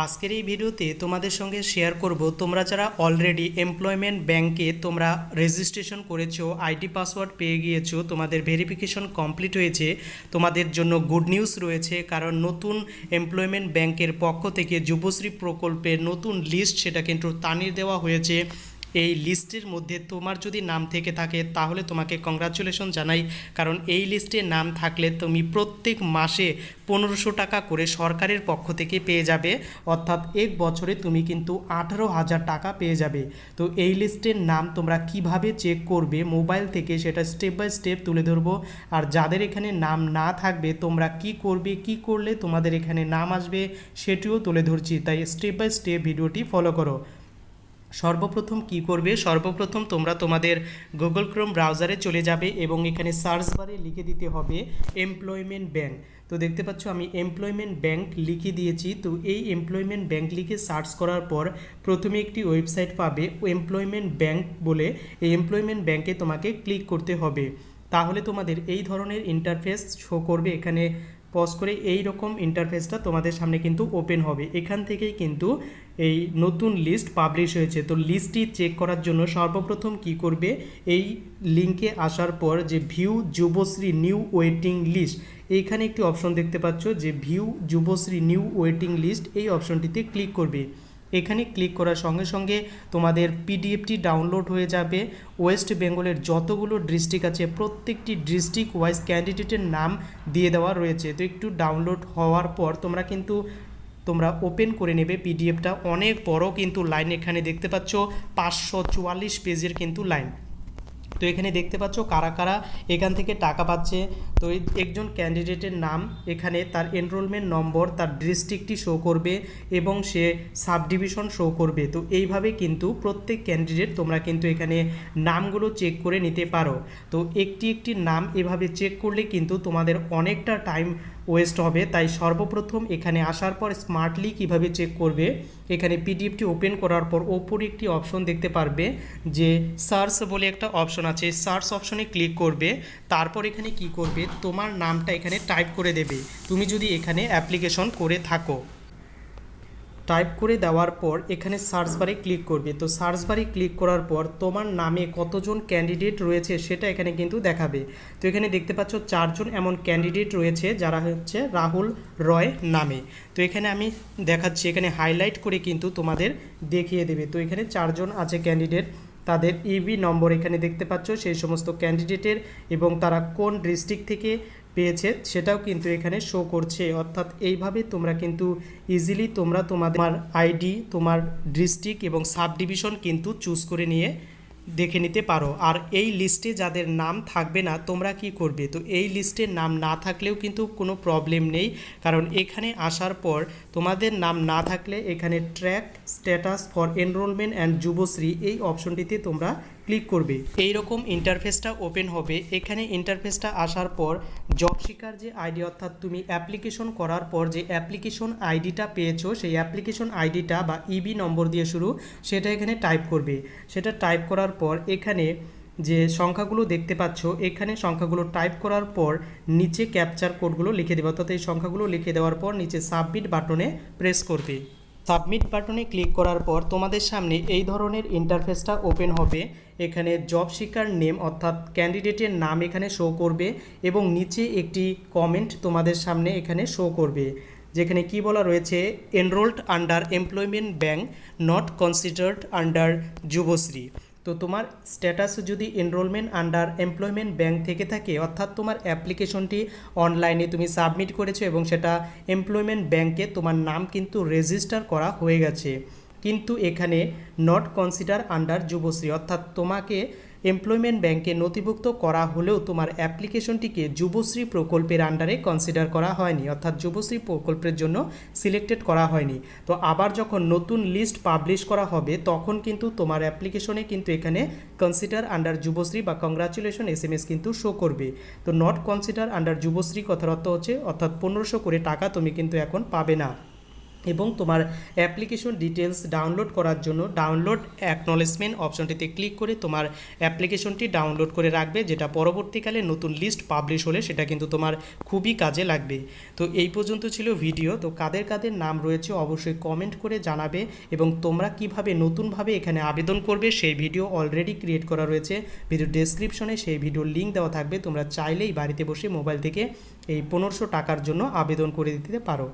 আজকের এই ভিডিওতে তোমাদের সঙ্গে শেয়ার করব, তোমরা যারা অলরেডি এমপ্লয়মেন্ট ব্যাংকে তোমরা রেজিস্ট্রেশন করেছ আইডি পাসওয়ার্ড পেয়ে গিয়েছো, তোমাদের ভেরিফিকেশন কমপ্লিট হয়েছে, তোমাদের জন্য গুড নিউজ রয়েছে, কারণ নতুন এমপ্লয়মেন্ট ব্যাংকের পক্ষ থেকে যুবশ্রী প্রকল্পের নতুন লিস্ট সেটা কিন্তু তানিয়ে দেওয়া হয়েছে। এই লিস্টের মধ্যে তোমার যদি নাম থেকে থাকে, তাহলে তোমাকে কংগ্রাচুলেশন জানাই। কারণ এই লিস্টে নাম থাকলে তুমি প্রত্যেক মাসে পনেরোশো টাকা করে সরকারের পক্ষ থেকে পেয়ে যাবে। অর্থাৎ এক বছরে তুমি কিন্তু আঠারো হাজার টাকা পেয়ে যাবে। তো এই লিস্টের নাম তোমরা কীভাবে চেক করবে? মোবাইল থেকে সেটা স্টেপ বাই স্টেপ তুলে ধরবো। আর যাদের এখানে নাম না থাকবে, তোমরা কি করবে, কি করলে তোমাদের এখানে নাম আসবে, সেটিও তুলে ধরছি। তাই স্টেপ বাই স্টেপ ভিডিওটি ফলো করো। সর্বপ্রথম কি করবে? সর্বপ্রথম তোমরা তোমাদের গুগল ক্রোম ব্রাউজারে চলে যাবে এবং এখানে সার্চ বারে লিখে দিতে হবে এমপ্লয়মেন্ট ব্যাংক তো দেখতে পাচ্ছ আমি এমপ্লয়মেন্ট ব্যাংক লিখে দিয়েছি। তো এই এমপ্লয়মেন্ট ব্যাংক লিখে সার্চ করার পর প্রথমে একটি ওয়েবসাইট পাবে এমপ্লয়মেন্ট ব্যাংক বলে। এই এমপ্লয়মেন্ট ব্যাংকে তোমাকে ক্লিক করতে হবে। তাহলে তোমাদের এই ধরনের ইন্টারফেস শো করবে। এখানে পজ করে এই রকম ইন্টারফেসটা তোমাদের সামনে কিন্তু ওপেন হবে। এখান থেকেই কিন্তু এই নতুন লিস্ট পাবলিশ হয়েছে। তো লিস্টটি চেক করার জন্য সর্বপ্রথম কি করবে? এই লিঙ্কে আসার পর যে view Yuvashree new waiting list এইখানে একটি অপশন দেখতে পাচ্ছ যে view Yuvashree new waiting list এই অপশনটিতে ক্লিক করবে। এখানে ক্লিক করার সঙ্গে সঙ্গে তোমাদের পিডিএফটি ডাউনলোড হয়ে যাবে। ওয়েস্ট বেঙ্গলের যতগুলো ডিস্ট্রিক্ট আছে, প্রত্যেকটি ডিস্ট্রিক্ট ওয়াইজ ক্যান্ডিডেটের নাম দিয়ে দেওয়া রয়েছে। তো একটু ডাউনলোড হওয়ার পর তোমরা কিন্তু, তোমরা ওপেন করে নেবে পিডিএফটা অনেক বড় কিন্তু লাইন এখানে দেখতে পাচ্ছ, পাঁচশো চুয়াল্লিশ পেজের কিন্তু লাইন তো এখানে দেখতে পাচ্ছ কারা কারা এখান থেকে টাকা পাচ্ছে। তো একজন ক্যান্ডিডেটের নাম, এখানে তার এনরোলমেন্ট নম্বর, তার ডিস্ট্রিক্টটি শো করবে এবং সে সাব ডিভিশন শো করবে। তো এইভাবে কিন্তু প্রত্যেক ক্যান্ডিডেট তোমরা কিন্তু এখানে নামগুলো চেক করে নিতে পারো। তো একটি একটি নাম এভাবে চেক করলে কিন্তু তোমাদের অনেকটা টাইম ওয়েস্ট হবে, তাই সর্বপ্রথম এখানে আসার পর স্মার্টলি কীভাবে চেক করবে? এখানে পিডিএফটি ওপেন করার পর ওপরে একটি অপশন দেখতে পারবে যে সার্চ বলে একটা অপশন আছে। সার্চ অপশনে ক্লিক করবে, তারপর এখানে কি করবে? তোমার নামটা এখানে টাইপ করে দেবে। তুমি যদি এখানে অ্যাপ্লিকেশন করে থাকো। টাইপ করে দেওয়ার পর এখানে সার্চ বারে ক্লিক করবে। তো সার্চ বারে ক্লিক করার পর তোমার নামে কতজন ক্যান্ডিডেট রয়েছে সেটা এখানে কিন্তু দেখাবে। তো এখানে দেখতে পাচ্ছ চারজন এমন ক্যান্ডিডেট রয়েছে যারা হচ্ছে রাহুল রয় নামে। তো এখানে আমি দেখাচ্ছি, এখানে হাইলাইট করে কিন্তু তোমাদের দেখিয়ে দেবে। তো এখানে চারজন আছে ক্যান্ডিডেট তাদের ইবি নম্বর এখানে দেখতে পাচ্ছ। সেই সমস্ত ক্যান্ডিডেটের এবং তারা কোন ডিস্ট্রিক্ট থেকে পেয়েছে, সেটাও কিন্তু এখানে শো করছে। অর্থাৎ এইভাবে তোমরা কিন্তু ইজিলি তোমরা তোমাদের আইডি তোমার ডিস্ট্রিক্ট এবং সাব ডিভিশন কিন্তু চুজ করে নিয়ে দেখে নিতে পারো। আর এই লিস্টে যাদের নাম থাকবে না, তোমরা কি করবে? তো এই লিস্টে নাম না থাকলেও কিন্তু কোনো প্রবলেম নেই। কারণ এখানে আসার পর তোমাদের নাম না থাকলে এখানে track status for enrollment and Yuvashree এই অপশনটিতে তোমরা ক্লিক করবে। এই রকম ইন্টারফেসটা ওপেন হবে। এখানে ইন্টারফেসটা আসার পর জব শিকার যে আইডি অর্থাৎ তুমি অ্যাপ্লিকেশন করার পর যে অ্যাপ্লিকেশন আইডিটা পেয়েছ, সেই অ্যাপ্লিকেশন আইডিটা বা ইবি নম্বর দিয়ে শুরু, সেটা এখানে টাইপ করবে। সেটা টাইপ করার পর এখানে যে সংখ্যাগুলো দেখতে পাচ্ছ, এখানে সংখ্যাগুলো টাইপ করার পর নিচে ক্যাপচার কোডগুলো লিখে দেবে। অর্থাৎ এই সংখ্যাগুলো লিখে দেওয়ার পর নিচে সাবমিট বাটনে প্রেস করবে। সাবমিট বাটনে ক্লিক করার পর তোমাদের সামনে এই ধরনের ইন্টারফেসটা ওপেন হবে। এখানে জব শিকার নেম অর্থাৎ ক্যান্ডিডেটের নাম এখানে শো করবে এবং নিচে একটি কমেন্ট তোমাদের সামনে এখানে শো করবে। যেখানে কি বলা রয়েছে enrolled under employment bank not considered under Yuvashree. তো তোমার স্ট্যাটাস যদি এনরোলমেন্ট আন্ডার এমপ্লয়মেন্ট ব্যাংক থেকে থাকে, অর্থাৎ তোমার অ্যাপ্লিকেশনটি অনলাইনে তুমি সাবমিট করেছ এবং সেটা এমপ্লয়মেন্ট ব্যাংকে তোমার নাম কিন্তু রেজিস্টার করা হয়ে গেছে। কিন্তু এখানে নট কনসিডার আন্ডার যুবশ্রী, অর্থাৎ তোমাকে এমপ্লয়মেন্ট ব্যাংকে নথিভুক্ত করা হলেও তোমার অ্যাপ্লিকেশনটিকে যুবশ্রী প্রকল্পের আন্ডারে কনসিডার করা হয়নি, অর্থাৎ যুবশ্রী প্রকল্পের জন্য সিলেক্টেড করা হয়নি। তো আবার যখন নতুন লিস্ট পাবলিশ করা হবে, তখন কিন্তু তোমার অ্যাপ্লিকেশনে কিন্তু এখানে কনসিডার আন্ডার যুবশ্রী বা কংগ্রাচুলেশন এস এম এস কিন্তু শো করবে। তো নট কনসিডার আন্ডার যুবশ্রী কথার অর্থ হচ্ছে, অর্থাৎ পনেরোশো করে টাকা তুমি কিন্তু এখন পাবে না। এবং তোমার অ্যাপ্লিকেশন ডিটেলস ডাউনলোড করার জন্য ডাউনলোড অ্যাকনলেজমেন্ট অপশনটিতে ক্লিক করে তোমার অ্যাপ্লিকেশনটি ডাউনলোড করে রাখবে, যেটা পরবর্তীকালে নতুন লিস্ট পাবলিশ হলে সেটা কিন্তু তোমার খুবই কাজে লাগবে। তো এই পর্যন্ত ছিল ভিডিও তো কাদের কাদের নাম রয়েছে অবশ্যই কমেন্ট করে জানাবে এবং তোমরা কীভাবে নতুনভাবে এখানে আবেদন করবে সেই ভিডিও অলরেডি ক্রিয়েট করা রয়েছে। ভিডিও ডেসক্রিপশনে সেই ভিডিওর লিঙ্ক দেওয়া থাকবে, তোমরা চাইলেই বাড়িতে বসে মোবাইল থেকে এই পনেরোশো টাকার জন্য আবেদন করে দিতে পারো।